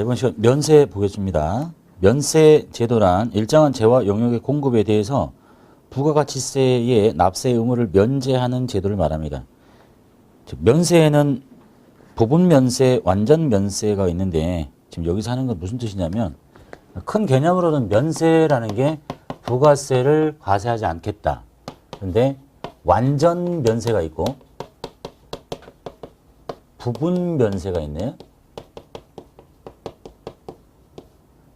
이번 시간 면세 보겠습니다. 면세 제도란 일정한 재화 용역의 공급에 대해서 부가가치세의 납세 의무를 면제하는 제도를 말합니다. 즉, 면세에는 부분 면세, 완전 면세가 있는데 지금 여기서 하는 건 무슨 뜻이냐면 큰 개념으로는 면세라는 게 부가세를 과세하지 않겠다. 근데 완전 면세가 있고 부분 면세가 있네요.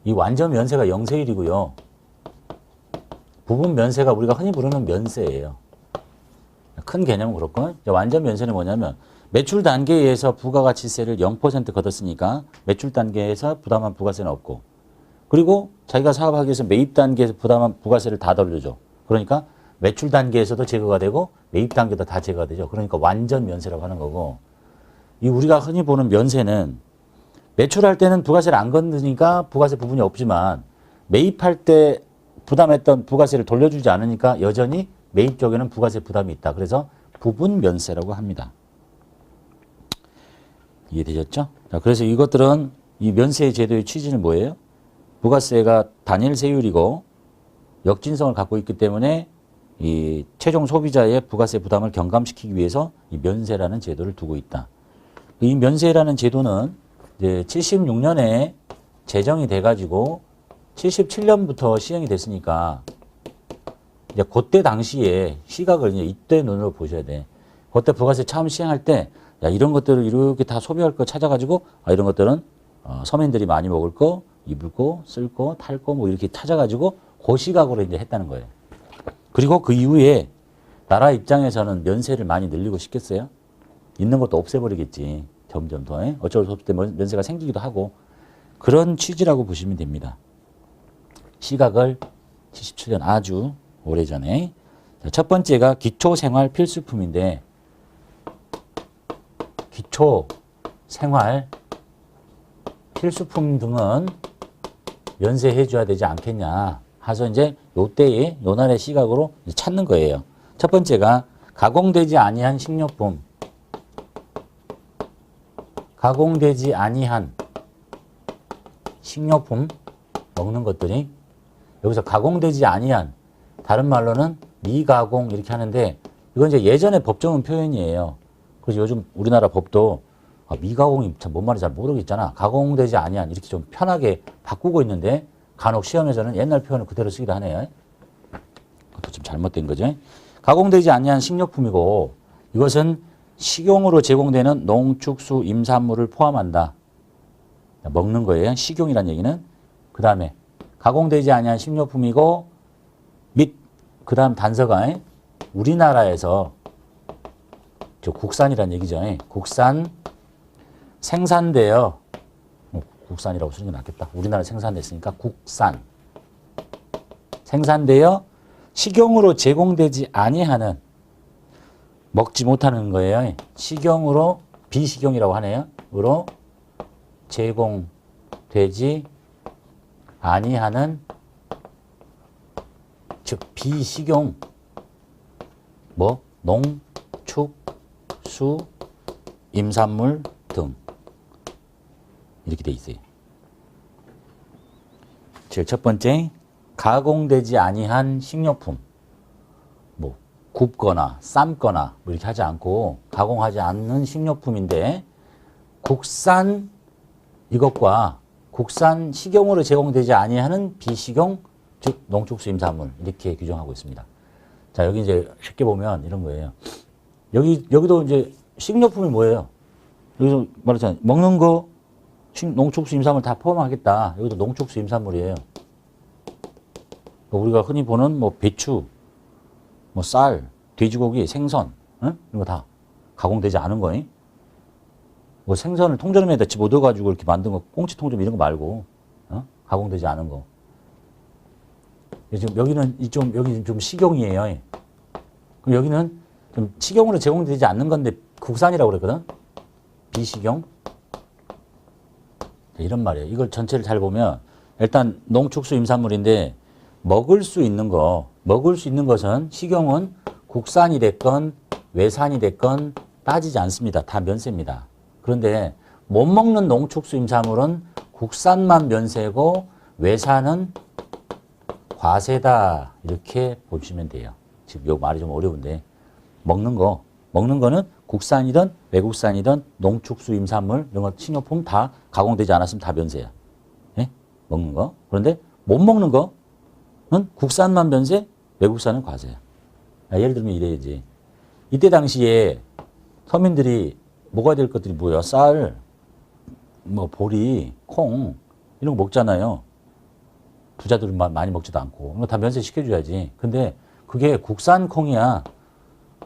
이 완전 면세가 영세일이고요. 부분 면세가 우리가 흔히 부르는 면세예요. 큰 개념은 그렇고 완전 면세는 뭐냐면 매출 단계에서 부가가치세를 0% 걷었으니까 매출 단계에서 부담한 부가세는 없고 그리고 자기가 사업하기 위해서 매입 단계에서 부담한 부가세를 다 돌려줘. 그러니까 매출 단계에서도 제거가 되고 매입 단계도 다 제거가 되죠. 그러니까 완전 면세라고 하는 거고 이 우리가 흔히 보는 면세는 매출할 때는 부가세를 안 걷으니까 부가세 부분이 없지만 매입할 때 부담했던 부가세를 돌려주지 않으니까 여전히 매입 쪽에는 부가세 부담이 있다. 그래서 부분 면세라고 합니다. 이해되셨죠? 자, 그래서 이것들은 이 면세 제도의 취지는 뭐예요? 부가세가 단일 세율이고 역진성을 갖고 있기 때문에 이 최종 소비자의 부가세 부담을 경감시키기 위해서 이 면세라는 제도를 두고 있다. 이 면세라는 제도는 이제 76년에 제정이 돼가지고 77년부터 시행이 됐으니까 이제 그때 당시에 시각을 이제 이때 눈으로 보셔야 돼. 그때 부가세 처음 시행할 때, 야, 이런 것들을 이렇게 다 소비할 거 찾아가지고, 아, 이런 것들은 어, 서민들이 많이 먹을 거, 입을 거, 쓸 거, 탈 거, 뭐 이렇게 찾아가지고, 그 시각으로 이제 했다는 거예요. 그리고 그 이후에 나라 입장에서는 면세를 많이 늘리고 싶겠어요? 있는 것도 없애버리겠지. 점점 더. 에? 어쩔 수 없을 때 면- 면세가 생기기도 하고. 그런 취지라고 보시면 됩니다. 시각을 77년 아주 오래전에. 자, 첫 번째가 기초생활 필수품인데, 기초생활 필수품 등은 면세해 줘야 되지 않겠냐. 하서 이제 요때에 요날의 시각으로 찾는 거예요. 첫 번째가 가공되지 아니한 식료품. 가공되지 아니한 식료품 먹는 것들이 여기서 가공되지 아니한 다른 말로는 미가공 이렇게 하는데 이건 이제 예전에 법정은 표현이에요. 그래서 요즘 우리나라 법도 아, 미가공이 참 뭔 말인지 잘 모르겠잖아. 가공되지 아니한 이렇게 좀 편하게 바꾸고 있는데 간혹 시험에서는 옛날 표현을 그대로 쓰기도 하네요. 그것도 좀 잘못된 거죠. 가공되지 아니한 식료품이고 이것은 식용으로 제공되는 농축수 임산물을 포함한다. 먹는 거예요. 식용이란 얘기는 그 다음에 가공되지 아니한 식료품이고 및 그 다음 단서가 우리나라에서 저 국산이란 얘기죠. 국산 생산되어 어, 국산이라고 쓰는 게 낫겠다. 우리나라 생산됐으니까 국산 생산되어 식용으로 제공되지 아니하는 먹지 못하는 거예요. 식용으로 비식용이라고 하네요. 으로 제공되지 아니하는 즉 비식용 뭐 농축 수 임산물 등 이렇게 돼 있어요. 제일 첫 번째 가공되지 아니한 식료품 뭐 굽거나 삶거나 뭐 이렇게 하지 않고 가공하지 않는 식료품인데 국산 이것과 국산 식용으로 제공되지 아니하는 비식용 즉 농축수임산물 이렇게 규정하고 있습니다. 자 여기 이제 쉽게 보면 이런 거예요. 여기 여기도 이제 식료품이 뭐예요? 여기서 말했잖아요. 먹는 거 식- 농축수임산물 다 포함하겠다. 여기도 농축수임산물이에요. 뭐 우리가 흔히 보는 뭐 배추, 뭐 쌀, 돼지고기, 생선 응? 이런 거 다 가공되지 않은 거니? 뭐 생선을 통조림에다 집어넣어가지고 이렇게 만든 거 꽁치 통조림 이런 거 말고 어? 가공되지 않은 거. 지금 여기는 이좀 여기 좀 식용이에요. 그럼 여기는 좀 식용으로 제공되지 않는 건데 국산이라고 그랬거든. 비식용. 이런 말이에요. 이걸 전체를 잘 보면 일단 농축수 임산물인데 먹을 수 있는 거, 먹을 수 있는 것은 식용은 국산이 됐건 외산이 됐건 따지지 않습니다. 다 면세입니다. 그런데 못 먹는 농축수 임산물은 국산만 면세고 외산은 과세다 이렇게 보시면 돼요. 지금 요 말이 좀 어려운데 먹는 거 먹는 거는 국산이든 외국산이든 농축수 임산물 이런 거 식료품 다 가공되지 않았으면 다 면세야. 예? 먹는 거. 그런데 못 먹는 거는 국산만 면세, 외국산은 과세야. 아, 예를 들면 이래야지. 이때 당시에 서민들이 먹어야 될 것들이 뭐야? 쌀, 뭐 보리, 콩 이런 거 먹잖아요. 부자들은 마- 많이 먹지도 않고 이거 다 면세 시켜줘야지. 근데 그게 국산 콩이야.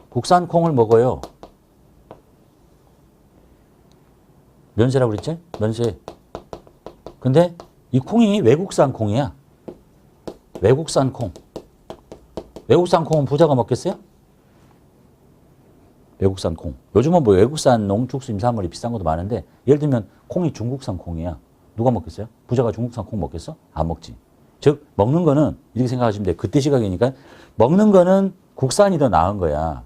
국산 콩을 먹어요. 면세라고 그랬지? 면세. 근데 이 콩이 외국산 콩이야. 외국산 콩. 외국산 콩은 부자가 먹겠어요? 외국산 콩. 요즘은 뭐 외국산 농축수 임산물이 비싼 것도 많은데 예를 들면 콩이 중국산 콩이야. 누가 먹겠어요? 부자가 중국산 콩 먹겠어? 안 먹지. 즉 먹는 거는 이렇게 생각하시면 돼요. 그때 시각이니까 먹는 거는 국산이 더 나은 거야.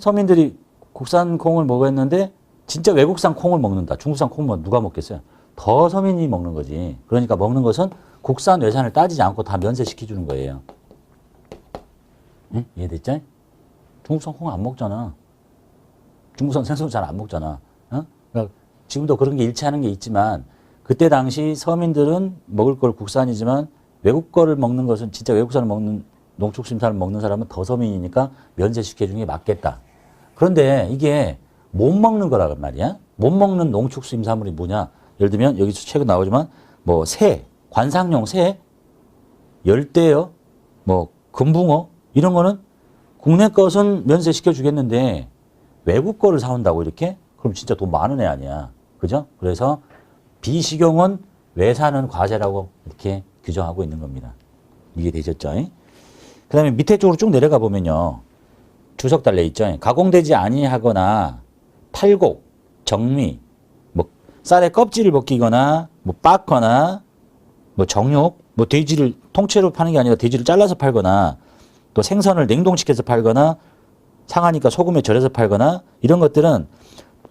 서민들이 국산 콩을 먹었는데 진짜 외국산 콩을 먹는다. 중국산 콩은 누가 먹겠어요? 더 서민이 먹는 거지. 그러니까 먹는 것은 국산 외산을 따지지 않고 다 면세시켜 주는 거예요. 응? 이해됐죠? 중국산 콩 안 먹잖아. 중국산 생선 잘 안 먹잖아. 어? 그러니까 지금도 그런 게 일치하는 게 있지만 그때 당시 서민들은 먹을 걸 국산이지만 외국 거를 먹는 것은 진짜 외국산을 먹는 농축심산을 먹는 사람은 더 서민이니까 면세시켜 주는 게 맞겠다. 그런데 이게 못 먹는 거란 말이야. 못 먹는 농축수임산물이 뭐냐? 예를 들면 여기서 최근 나오지만 뭐 새, 관상용 새, 열대어, 뭐 금붕어 이런 거는 국내 것은 면세시켜 주겠는데 외국 거를 사온다고 이렇게? 그럼 진짜 돈 많은 애 아니야. 그죠? 그래서 비식용은 외사는 과세라고 이렇게 규정하고 있는 겁니다. 이게 되셨죠? 그 다음에 밑에 쪽으로 쭉 내려가 보면요. 주석 달려 있죠. 가공되지 아니하거나 탈곡, 정미, 뭐 쌀의 껍질을 벗기거나 뭐 빻거나 뭐 정육, 뭐 돼지를 통째로 파는 게 아니라 돼지를 잘라서 팔거나 또 생선을 냉동시켜서 팔거나 상하니까 소금에 절여서 팔거나 이런 것들은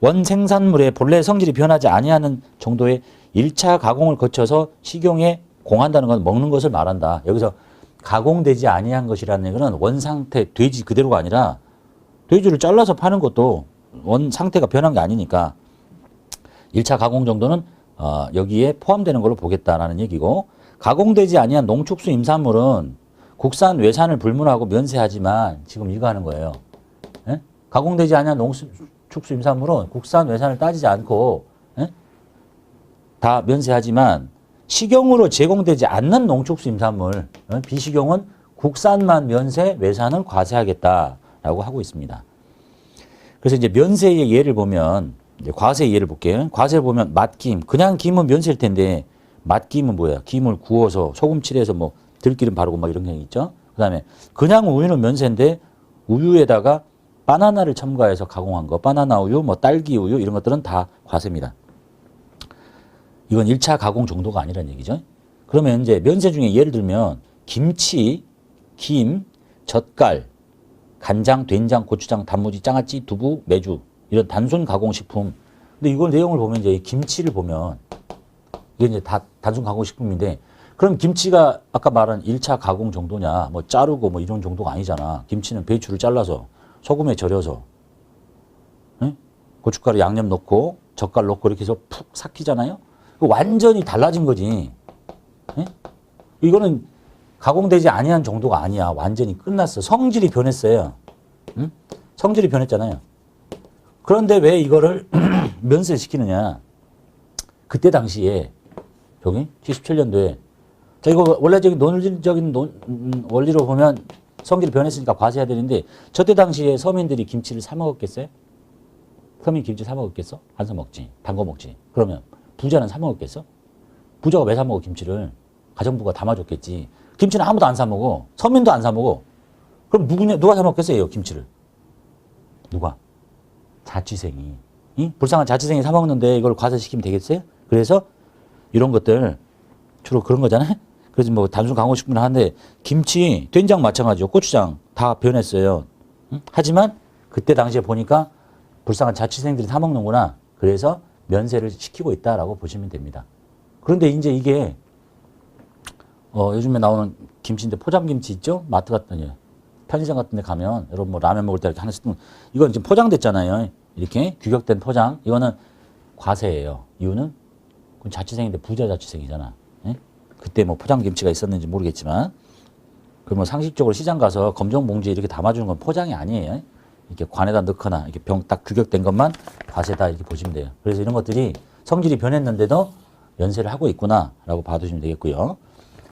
원 생산물의 본래 성질이 변하지 아니하는 정도의 일차 가공을 거쳐서 식용에 공한다는 건 먹는 것을 말한다. 여기서 가공되지 아니한 것이라는 얘기는 원 상태 돼지 그대로가 아니라 돼지를 잘라서 파는 것도 원 상태가 변한 게 아니니까 일차 가공 정도는 어, 여기에 포함되는 걸로 보겠다라는 얘기고 가공되지 아니한 농축수 임산물은 국산 외산을 불문하고 면세하지만 지금 이거 하는 거예요. 예? 가공되지 아니한 농축수 임산물은 국산 외산을 따지지 않고 예? 다 면세하지만 식용으로 제공되지 않는 농축수 임산물 어, 비식용은 국산만 면세 외산은 과세하겠다라고 하고 있습니다. 그래서 이제 면세의 예를 보면 과세의 예를 볼게요. 과세를 보면 맛김 그냥 김은 면세일 텐데 맛김은 뭐야? 김을 구워서 소금 칠해서 뭐 들기름 바르고 막 이런 게 있죠. 그다음에 그냥 우유는 면세인데 우유에다가 바나나를 첨가해서 가공한 거, 바나나 우유, 뭐 딸기 우유 이런 것들은 다 과세입니다. 이건 1차 가공 정도가 아니라는 얘기죠. 그러면 이제 면세 중에 예를 들면 김치, 김, 젓갈, 간장, 된장, 고추장, 단무지, 장아찌, 두부, 메주 이런 단순 가공 식품. 근데 이걸 내용을 보면 이제 김치를 보면 이게 이제 다 단순 가공 식품인데 그럼 김치가 아까 말한 1차 가공 정도냐? 뭐 자르고 뭐 이런 정도가 아니잖아. 김치는 배추를 잘라서 소금에 절여서 응? 고춧가루 양념 넣고 젓갈 넣고 이렇게 해서 푹 삭히잖아요. 그 완전히 달라진 거지. 예? 이거는 가공되지 아니한 정도가 아니야. 완전히 끝났어. 성질이 변했어요. 응? 성질이 변했잖아요. 그런데 왜 이거를 면세시키느냐? 그때 당시에 여기 77년도에 자 이거 원래적인 논리적인 논, 음, 원리로 보면 성질이 변했으니까 과세해야 되는데 저때 당시에 서민들이 김치를 사 먹었겠어요? 서민 김치 사 먹었겠어? 안 사 먹지. 담궈 먹지. 그러면 부자는 사 먹었겠어? 부자가 왜 사 먹어 김치를? 가정부가 담아줬겠지. 김치는 아무도 안 사 먹어. 서민도 안 사 먹어. 그럼 누구냐 누가 사 먹겠어요 김치를? 누가? 자취생이. 이? 불쌍한 자취생이 사 먹는데 이걸 과세시키면 되겠어요? 그래서 이런 것들 주로 그런 거잖아요. 그래서 뭐 단순 강호식품 하는데 김치, 된장 마찬가지요. 고추장 다 변했어요. 응? 하지만 그때 당시에 보니까 불쌍한 자취생들이 사 먹는구나. 그래서 면세를 시키고 있다라고 보시면 됩니다. 그런데 이제 이게 어, 요즘에 나오는 김치인데 포장김치 있죠? 마트 같은 편의점 같은 데 가면 여러분 뭐 라면 먹을 때 이렇게 하나씩 이건 지금 포장됐잖아요. 이렇게 규격된 포장. 이거는 과세예요. 이유는 자취생인데 부자 자취생이잖아. 예? 그때 뭐 포장김치가 있었는지 모르겠지만 그뭐 상식적으로 시장 가서 검정 봉지에 이렇게 담아주는 건 포장이 아니에요. 이렇게 관에다 넣거나 이렇게 병 딱 규격된 것만 과세다 이렇게 보시면 돼요. 그래서 이런 것들이 성질이 변했는데도 연세를 하고 있구나라고 봐두시면 되겠고요.